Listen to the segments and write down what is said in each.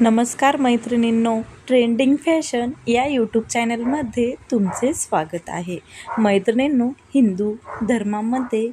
नमस्कार मैत्रिणींनो trending fashion या यूट्यूब चॅनलमध्ये तुमचे स्वागत आहे. मैत्रिणींनो हिंदू धर्मामध्ये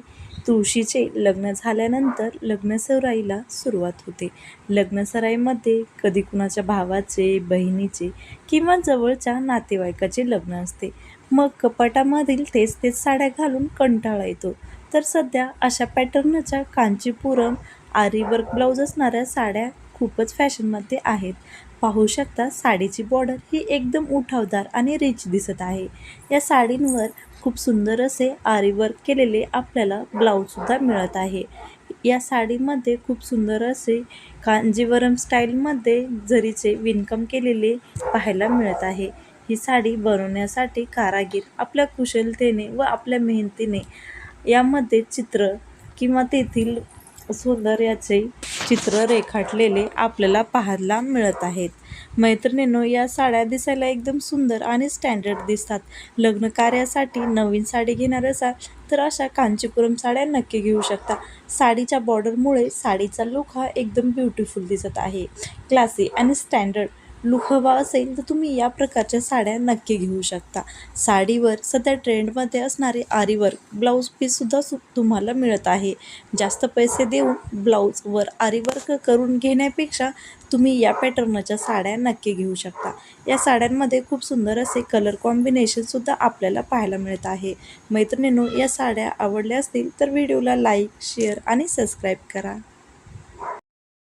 तुळशीचे लग्न झाल्यानंतर लग्नसराईला सुरुवात होते. लग्नसराईमध्ये कधी कुणाच्या भावाचे बहिणीचे किंवा जवळच्या नातेवाईकाचे लग्न असते. मग कपाटामधील तेच तेच साड्या घालून कंटाळा येतो. तर सध्या अशा पॅटर्नच्या कांचीपुरम आरी वर्क ब्लाऊज असणाऱ्या साड्या खूपच फॅशनमध्ये आहेत. पाहू शकता साडीची बॉर्डर ही एकदम उठावदार आणि रिच दिसत आहे. या साडींवर खूप सुंदर असे आरीवर्क केलेले आपल्याला ब्लाऊजसुद्धा मिळत आहे. या साडीमध्ये खूप सुंदर असे कांजीवरम स्टाईलमध्ये जरीचे विणकम केलेले पाहायला मिळत आहे. ही साडी बनवण्यासाठी कारागीर आपल्या कुशलतेने व आपल्या मेहनतीने यामध्ये चित्र किंवा तेथील सौंदर्याचे चित्र रेखाटलेले आपल्याला पाहायला मिळत आहेत. मैत्रिणींनो या साड्या दिसायला एकदम सुंदर आणि स्टँडर्ड दिसतात. लग्न कार्यासाठी नवीन साडी घेणार असाल तर अशा कांचीपुरम साड्या नक्की घेऊ शकता. साडीच्या बॉर्डरमुळे साडीचा लुक हा एकदम ब्युटिफुल दिसत आहे. क्लासी आणि स्टँडर्ड लुहवा असेल तर तुम्ही या प्रकारच्या साड्या नक्की घेऊ शकता. साडीवर सध्या ट्रेंडमध्ये असणारे आरीवर्क ब्लाऊज पीससुद्धा सु तुम्हाला मिळत आहे. जास्त पैसे देऊन ब्लाऊजवर आरीवर्क करून घेण्यापेक्षा तुम्ही या पॅटर्नच्या साड्या नक्की घेऊ शकता. या साड्यांमध्ये खूप सुंदर असे कलर कॉम्बिनेशनसुद्धा आपल्याला पाहायला मिळत आहे. मैत्रिणींनो या साड्या आवडल्या असतील तर व्हिडिओला लाईक शेअर आणि सबस्क्राईब करा.